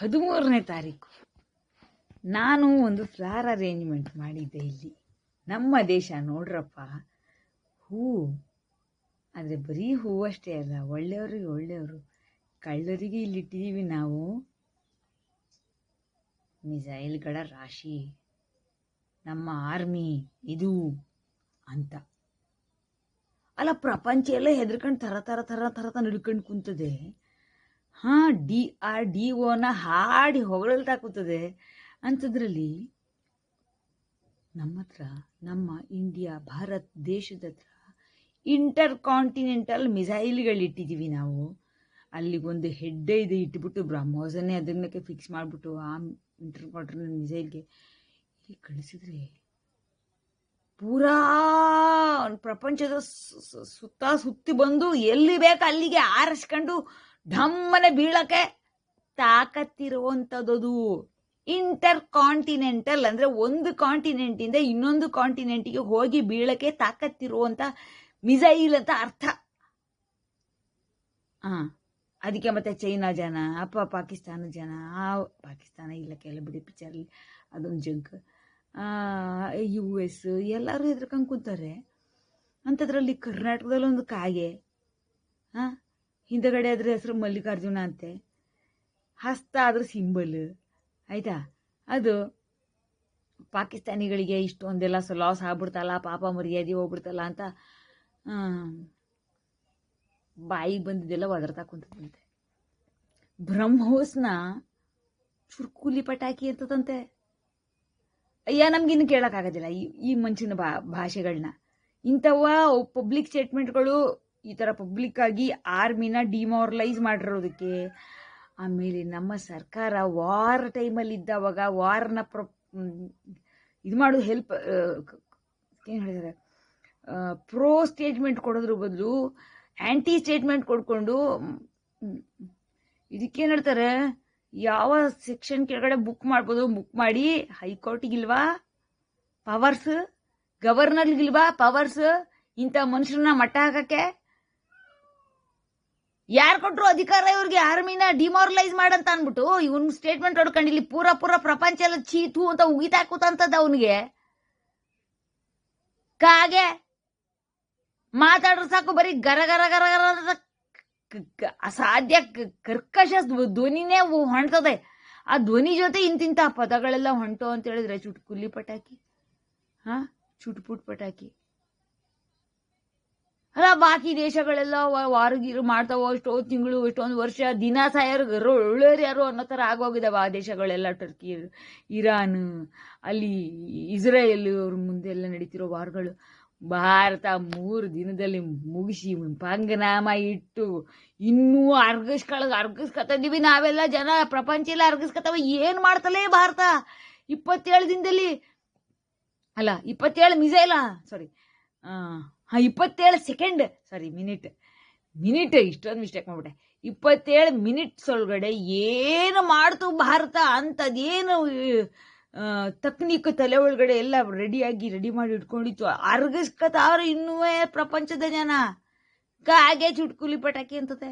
ಹದಿಮೂರನೇ ತಾರೀಕು. ನಾನು ಒಂದು ಫ್ಲಾರ್ ಅರೇಂಜ್ಮೆಂಟ್ ಮಾಡಿದ್ದೆ ಇಲ್ಲಿ. ನಮ್ಮ ದೇಶ ನೋಡ್ರಪ್ಪ. ಹೂ, ಆದರೆ ಬರೀ ಹೂವಷ್ಟೇ ಅಲ್ಲ, ಒಳ್ಳೆಯವ್ರಿಗೆ ಒಳ್ಳೆಯವರು. ಕಳ್ಳರಿಗೆ ಇಲ್ಲಿಟ್ಟಿದ್ದೀವಿ ನಾವು. ಮಿಸೈಲ್ಗಳ ರಾಶಿ. ನಮ್ಮ ಆರ್ಮಿ ಇದು ಅಂತ. ಅಲ್ಲ ಪ್ರಪಂಚ ಎಲ್ಲ ಹೆದರ್ಕೊಂಡು ಥರ ಥರ ಥರ ಥರ ಥರ ಹಿಡ್ಕೊಂಡು ಕುಂತದೆ. ಹಾಂ, ಡಿ ಆರ್ ಡಿ ಓನ ಹಾಡಿ ಹೊಗಳಲ್ತಾ ಕೂತದೆ. ಅಂಥದ್ರಲ್ಲಿ ನಮ್ಮ ಹತ್ರ, ನಮ್ಮ ಇಂಡಿಯಾ, ಭಾರತ್ ದೇಶದ ಹತ್ರ ಇಂಟರ್ ಕಾಂಟಿನೆಂಟಲ್ ಮಿಸೈಲ್ಗಳಿಟ್ಟಿದ್ದೀವಿ ನಾವು. ಅಲ್ಲಿಗೊಂದು ಹೆಡ್ಡೆ ಇದೆ ಇಟ್ಬಿಟ್ಟು ಬ್ರಹ್ಮೋಸನ್ನೇ ಅದನ್ನಕ್ಕೆ ಫಿಕ್ಸ್ ಮಾಡಿಬಿಟ್ಟು ಆ ಇಂಟರ್ ಕಾಂಟಿನೆಂಟಲ್ ಮಿಸೈಲ್ಗೆ ಇಲ್ಲಿ ಕಳಿಸಿದ್ರೆ ಪೂರಾ ಪ್ರಪಂಚದ ಸುತ್ತ ಸುತ್ತಿ ಬಂದು ಎಲ್ಲಿ ಬೇಕು ಅಲ್ಲಿಗೆ ಆರಿಸ್ಕೊಂಡು ಢಮ್ಮನೆ ಬೀಳಕ್ಕೆ ತಾಕತ್ತಿರುವಂಥದ್ದು ಇಂಟರ್ ಕಾಂಟಿನೆಂಟಲ್ ಅಂದ್ರೆ ಒಂದು ಕಾಂಟಿನೆಂಟಿಂದ ಇನ್ನೊಂದು ಕಾಂಟಿನೆಂಟಿಗೆ ಹೋಗಿ ಬೀಳಕ್ಕೆ ತಾಕತ್ತಿರುವಂತ ಮಿಸೈಲ್ ಅಂತ ಅರ್ಥ. ಹಾಂ ಅದಕ್ಕೆ ಮತ್ತೆ ಚೈನಾ ಜನ, ಅಪ್ಪ ಪಾಕಿಸ್ತಾನ ಜನ, ಆ, ಪಾಕಿಸ್ತಾನ ಇಲ್ಲ ಕೆಲ ಬಿಡಿ ಪಿಚ್ಚರಲ್ಲಿ ಅದೊಂದು ಜಂಕ್ ಯು ಎಸ್ ಎಲ್ಲರೂ ಹೆದರ್ಕೊಂಡು ಕೂತಾರೆ. ಅಂಥದ್ರಲ್ಲಿ ಕರ್ನಾಟಕದಲ್ಲಿ ಒಂದು ಕಾಗೆ. ಹಾಂ ಹಿಂದಗಡೆ ಅದ್ರ ಹೆಸರು ಮಲ್ಲಿಕಾರ್ಜುನ ಅಂತೆ. ಹಸ್ತ ಆದ್ರ ಸಿಂಬಲ್. ಆಯ್ತಾ? ಅದು ಪಾಕಿಸ್ತಾನಿಗಳಿಗೆ ಇಷ್ಟೊಂದೆಲ್ಲ ಸೊ ಲಾಸ್ ಆಗ್ಬಿಡ್ತಲ್ಲ, ಪಾಪ ಮರ್ಯಾದೆ ಹೋಗ್ಬಿಡ್ತಲ್ಲ ಅಂತ ಬಾಯಿಗೆ ಬಂದಿದ್ದೆಲ್ಲ ಒದರ್ತಾ ಕುಂತದಂತೆ ಬ್ರಹ್ಮೋಸ್ನ ಚುರ್ಕುಲಿ ಪಟಾಕಿ ಅಂತದಂತೆ. ಅಯ್ಯ, ನಮ್ಗಿನ್ನು ಕೇಳೋಕ್ಕಾಗೋದಿಲ್ಲ ಈ ಈ ಮನುಷ್ಯನ ಬಾ ಭಾಷೆಗಳನ್ನ ಇಂಥವ ಪಬ್ಲಿಕ್ ಸ್ಟೇಟ್ಮೆಂಟ್ಗಳು ಈ ಥರ ಪಬ್ಲಿಕ್ ಆಗಿ ಆರ್ಮಿನ ಡಿಮಾರಲೈಸ್ ಮಾಡಿರೋದಕ್ಕೆ, ಆಮೇಲೆ ನಮ್ಮ ಸರ್ಕಾರ ವಾರ್ ಟೈಮಲ್ಲಿ ಇದ್ದಾವಾಗ ವಾರ್ನ ಪ್ರ ಇದು ಮಾಡೋದು ಹೆಲ್ಪ್ ಏನು ಹೇಳಿದ್ದಾರೆ ಪ್ರೋ ಸ್ಟೇಟ್ಮೆಂಟ್ ಕೊಡೋದ್ರ ಬದಲು ಆ್ಯಂಟಿ ಸ್ಟೇಟ್ಮೆಂಟ್ ಕೊಡ್ಕೊಂಡು ಇದಕ್ಕೇನು ಹೇಳ್ತಾರೆ, ಯಾವ ಸೆಕ್ಷನ್ ಕೆಳಗಡೆ ಬುಕ್ ಮಾಡ್ಬೋದು ಬುಕ್ ಮಾಡಿ ಹೈಕೋರ್ಟಿಗಿಲ್ವಾ ಪವರ್ಸ್ ಗವರ್ನರ್ಗಿಲ್ವಾ ಪವರ್ಸ್ ಇಂಥ ಮನುಷ್ಯರನ್ನ ಮಟ್ಟ ಹಾಕಕ್ಕೆ ಯಾರು ಕೊಟ್ಟರು ಅಧಿಕಾರ ಇವ್ರಿಗೆ? ಆರ್ಮಿನ ಡಿಮಾರಲೈಸ್ ಮಾಡಂತ ಅನ್ಬಿಟ್ಟು ಇವನ್ ಸ್ಟೇಟ್ಮೆಂಟ್ ಹೊಡ್ಕೊಂಡು ಇಲ್ಲಿ ಪೂರ ಪೂರ ಪ್ರಪಂಚ ಎಲ್ಲ ಚೀತು ಅಂತ ಉಗಿತಾ ಕೂತಂತದ ಅವನಿಗೆ. ಕಾಗೆ ಮಾತಾಡ್ರು ಸಾಕು, ಬರೀ ಗರ ಗರ ಗರ ಗರ ಅಸಾಧ್ಯ ಕರ್ಕಶ ಧ್ವನಿನೇ ಹೊಣ್ತದೆ ಆ ಧ್ವನಿ ಜೊತೆ ಇಂತಿಂತ ಪದಗಳೆಲ್ಲ ಹೊಂಟು ಅಂತ ಹೇಳಿದ್ರೆ, ಚುಟ್ಕುಲಿ ಪಟಾಕಿ, ಹಾ? ಚುಟ್ಪುಟ್ ಪಟಾಕಿ. ಅಲ್ಲ, ಬಾಕಿ ದೇಶಗಳೆಲ್ಲ ವಾರಗಿರು ಮಾಡ್ತಾವೋ ಎಷ್ಟೋ ತಿಂಗಳು, ಎಷ್ಟೊಂದು ವರ್ಷ, ದಿನ ಸಾಯರು ಒಳ್ಳೆಯವ್ರು ಯಾರು ಅನ್ನೋ ಥರ ಆಗೋಗಿದಾವ ಆ ದೇಶಗಳೆಲ್ಲ. ಟರ್ಕಿ, ಇರಾನ್, ಅಲ್ಲಿ ಇಸ್ರೇಲ್ ಅವ್ರ ಮುಂದೆ ಎಲ್ಲ ನಡೀತಿರೋ ವಾರ್ಗಳು. ಭಾರತ ಮೂರು ದಿನದಲ್ಲಿ ಮುಗಿಸಿ ಪಂಗನಾಮ ಇಟ್ಟು ಇನ್ನೂ ಅರ್ಗಿಸ್ಕೊಳಗೆ ಅರ್ಗಿಸ್ಕೊತಿದ್ದೀವಿ ನಾವೆಲ್ಲ ಜನ ಪ್ರಪಂಚ ಎಲ್ಲ ಅರ್ಗಿಸ್ಕೊತಾವ ಏನ್ ಮಾಡ್ತಲೇ ಭಾರತ? ಇಪ್ಪತ್ತೇಳು ದಿನದಲ್ಲಿ ಅಲ್ಲ, ಇಪ್ಪತ್ತೇಳು ಮಿಸೈಲ ಸಾರಿ ಹಾ, ಇಪ್ಪತ್ತೇಳು ಸೆಕೆಂಡ್ ಸಾರಿ ಮಿನಿಟ್ ಮಿನಿಟ್ ಇಷ್ಟೊಂದು ಮಿಸ್ಟೇಕ್ ಮಾಡ್ಬಿಟ್ಟೆ. ಇಪ್ಪತ್ತೇಳು ಮಿನಿಟ್ಸ್ ಒಳಗಡೆ ಏನು ಮಾಡ್ತು ಭಾರತ ಅಂಥದ್ದೇನು ತಕ್ನಿಕ್ ತಲೆ ಒಳಗಡೆ ಎಲ್ಲ ರೆಡಿಯಾಗಿ ರೆಡಿ ಮಾಡಿ ಇಟ್ಕೊಂಡಿತ್ತು. ಅರ್ಗಿಸ್ಕತಾವ್ರು ಇನ್ನೂ ಪ್ರಪಂಚದ ಜನ. ಕಾಗೆ ಚುಟ್ಕುಲಿ ಪಟಾಕಿ ಅಂತದೆ